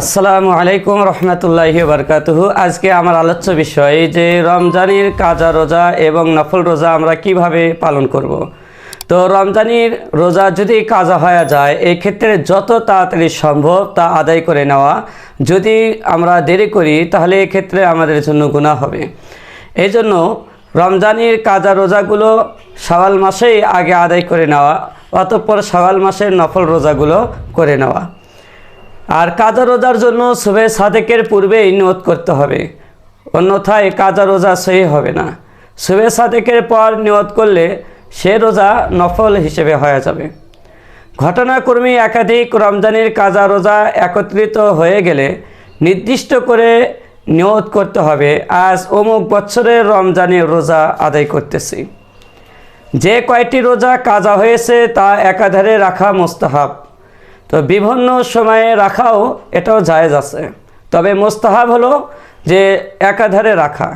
আসসালামু আলাইকুম রহমতুল্লাহি বরকাতুহু। আজকে আমার আলোচ্য বিষয় যে রমজানের কাজা রোজা এবং নফল রোজা আমরা কীভাবে পালন করব। তো রমজানের রোজা যদি কাজা হয়ে যায় এই ক্ষেত্রে যত তাড়াতাড়ি সম্ভব তা আদায় করে নেওয়া। যদি আমরা দেরি করি, তাহলে এক্ষেত্রে আমাদের জন্য গুণা হবে। এই জন্য রমজানের কাজা রোজাগুলো সওয়াল মাসেই আগে আদায় করে নেওয়া, অতঃপর সওয়াল মাসের নফল রোজাগুলো করে নেওয়া। আর কাজা রোজার জন্য শুভে সাদেকের পূর্বেই নিয়ত করতে হবে। অন্যথায় কাজা রোজা সহি হবে না। শুভে সাদেকের পর নিয়ত করলে সে রোজা নফল হিসেবে হয়ে যাবে। ঘটনাক্রমে একাধিক রমজানের কাজা রোজা একত্রিত হয়ে গেলে নির্দিষ্ট করে নিয়ত করতে হবে। আজ অমুক বছরের রমজানের রোজা আদায় করতেছি। যে কয়টি রোজা কাজা হয়েছে তা একাধারে রাখা মোস্তাহাব। তো বিভিন্ন সময়ে রাখাও এটাও জায়েজ আছে। তবে মোস্তাহাব হলো যে একাধারে রাখা।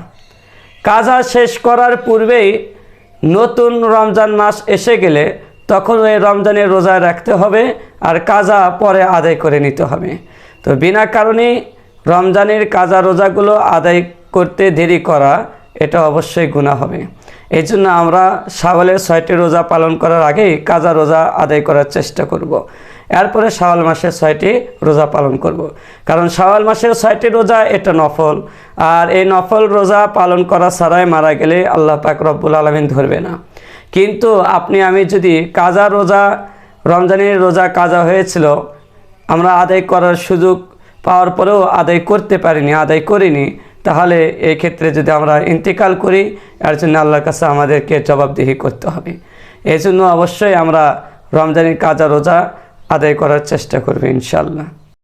কাজা শেষ করার পূর্বেই নতুন রমজান মাস এসে গেলে তখন ওই রমজানের রোজা রাখতে হবে আর কাজা পরে আদায় করে নিতে হবে। তো বিনা কারণে রমজানের কাজা রোজাগুলো আদায় করতে দেরি করা, এটা অবশ্যই গুণা হবে। এই জন্য আমরা শাওয়ালের ছয়টি রোজা পালন করার আগেই কাজা রোজা আদায় করার চেষ্টা করব। এরপরে শাওয়াল মাসের ছয়টি রোজা পালন করব। কারণ শাওয়াল মাসের ছয়টি রোজা, এটা নফল। আর এই নফল রোজা পালন করা ছাড়াই মারা গেলে আল্লাহ পাক রব্বুল আলমিন ধরবে না। কিন্তু আপনি, আমি যদি কাজা রোজা, রমজানের রোজা কাজা হয়েছিল, আমরা আদায় করার সুযোগ পাওয়ার পরেও আদায় করতে পারিনি, আদায় করিনি, তাহলে এই ক্ষেত্রে যদি আমরা ইন্তেকাল করি, এর জন্য আল্লাহর কাছে আমাদেরকে জবাবদিহি করতে হবে। এই জন্য অবশ্যই আমরা রমজানের কাজা রোজা আদায় করার চেষ্টা করবে ইনশাল্লাহ।